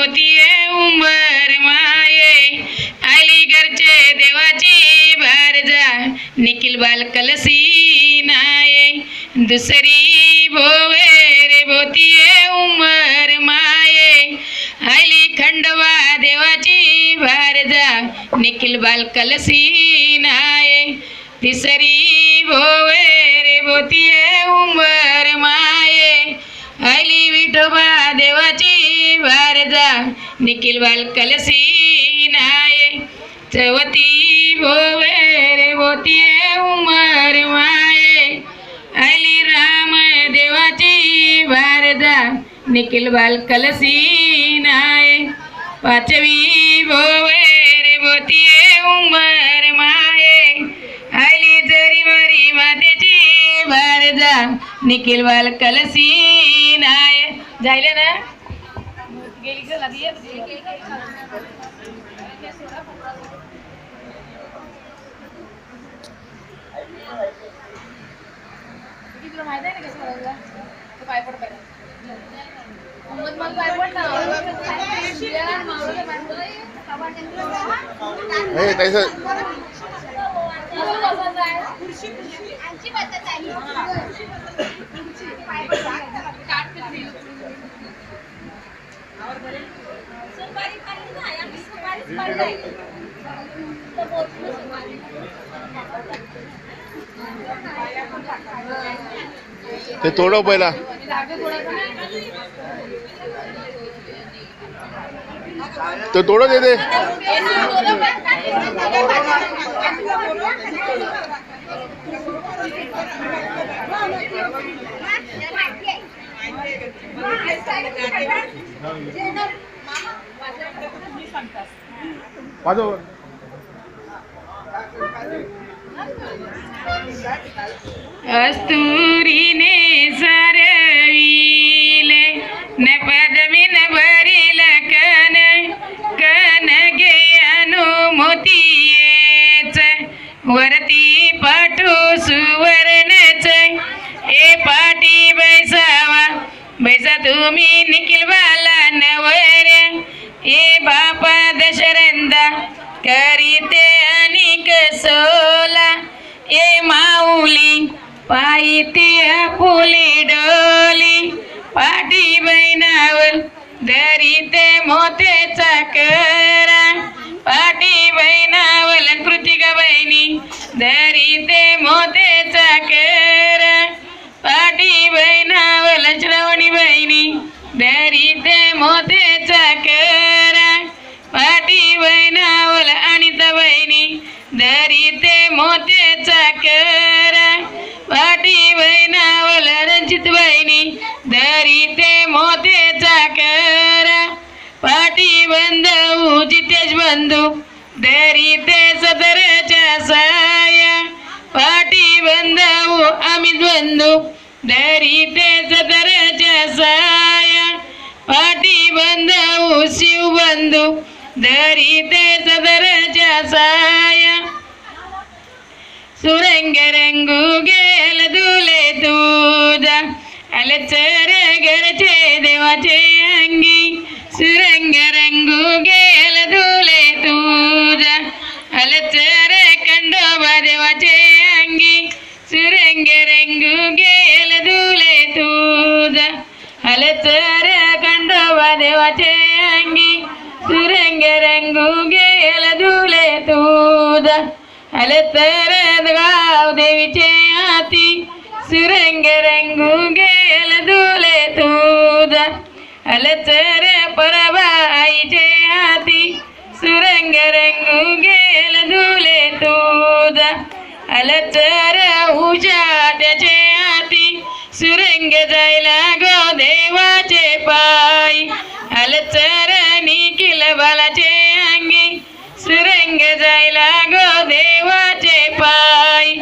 होतीये उंबर माये. अलीगडचे देवाची भारजा निखिल बाल कलसी नाये. दुसरी भोवे रे भोतीये उंबर माये. अली खंडवा देवाची भारजा निखिल बाल कलसी नाये. तिसरी भोवे रे भोतीये उंबर माये. आली विठोबा देवाची वारजा. निखिल बाल कलसी नाये. चवती भोवे रे उमर माये. आली राम देवाची वारजा. निखिल बाल कलसी नाये. पाचवी भोवे रे भोतीये उमर माये. आली जरी मरी मातेची भारजा निखिल बाल कलसी नाय जायले ना गेली का लादी आहे? तुला माहीत आहे ना कसं करायचं? तो पाय पड पाय. मग मला पाय पड ना. शिव्या, मावळं पाय पड. हे तसं कसं बसायचं आहे? ते तोडव पहिला. ते तोडत येते वाजव. अस्तुरीने सरविले न पायी ती फुली डोली पाठी बैनावर दरीते मोतेचा करा पाठी बैनावर कृतिका बहिणी दरीते मोतेचा करा पाठी बैनावर श्रवणी बहिणी दरीते मोतेचा करा पाठी बैनावर अनिता बहिणी दरीते मोतेचा करा धरीते मोते मोतेचा करा पाठी बंधू जितेश बंधू धरीते सदरच्या साया पाठी बंधू अमित बंधू धरीते सदरच्या साया पाठी बंधू शिव बंधू धरीते सदरच्या साया सुरंग रंगू गेल दुले तुझा अलचर घरचे देवाचे अंगी. सुरंग रंगू गेल दुले तुझा. अलचर खंडोबा देवाचे अंगी. सुरंग रंगू गेल दुले तुझा. चर खंडोबा देवाचे अंगी. सुरंग रंगू गेल दुले तुझा. अलतर गाव देवीचे हाती. सुरंग रंगू गेल अलतर परबा आईचे हाती सुरंग रंगू गेल धुले तुझा अलचर उषा त्याचे हाती सुरंग जायला गो देवाचे पाय. अलचर निखिल बालाचे अंगी सुरंग जायला गो देवाचे पाय.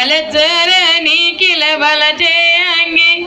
अलचर निखिल बालाचे अंगी.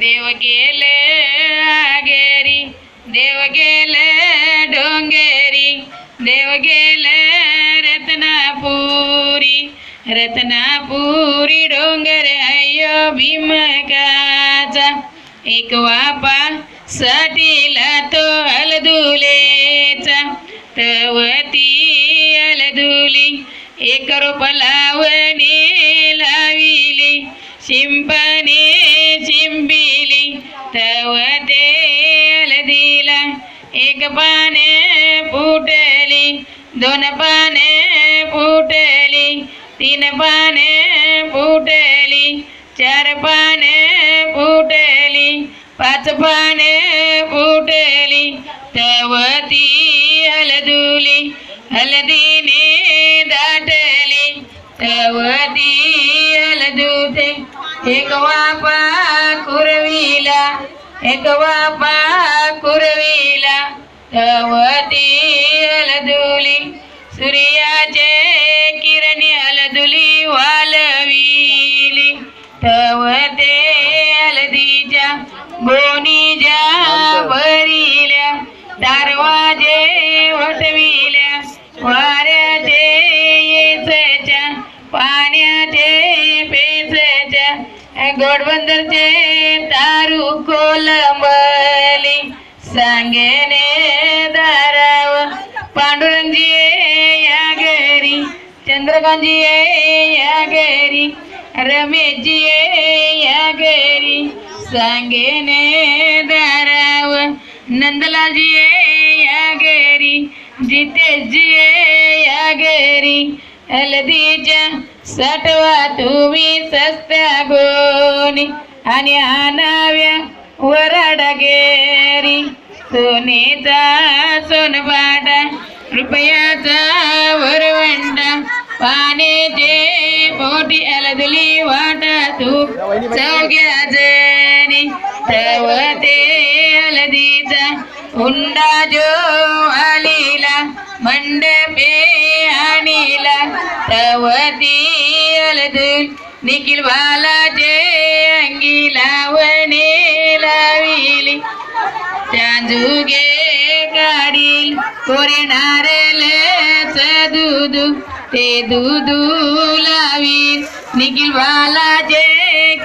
देव गेले आगेरी देव गेले डोंगेरी देव गेले रत्नापुरी रत्नापुरी डोंगर अयो भीमकाचा एक वापा साठीला तो अलदुलेचा तवती अलदुली एक रोप लावणी लाविली शिंपणे लिंबिली तव ते हलदीला एक पाने फुटली दोन पाने फुटली तीन पाने फुटली चार पाने फुटली पाच पाने फुटली तव ती हलदुली हलदीने दाटली तव ती हलदुते एक वापा कुरविला एक वापा कुरविला तव ती हलदुली सूर्याचे किरणी हलदुली वालविली. तव ते हलदीच्या गोणीच्या भरिल्या दारवाजे वटविल्या वाऱ्याचे येचच्या पाण्याचे पेचच्या गोडबंदरचे तारू कोलंबली सांगेने दाराव पांडुरंजी या घरी चंद्रकांतजी या घरी रमेशजी या घरी सांगेने दाराव नंदलालजी या घरी जितेशजी या घरी हलदीच्या साठवा तुम्ही सस्त्या गोनी आणि आणाव्या वराडा गेरी सोनेचा सोनपाटा रुपयाचा वरवंडा. पाण्याचे पोटी अलदली वाटा तू चौघ्या जणी. तवते ते हलदीचा हुंडा जो आलीला मंडपे आणीला. तवती अलदू निखिल बालाचे चांजुगे काढील कोरे नारळच दूध ते दूध लावील निखिल बालाचे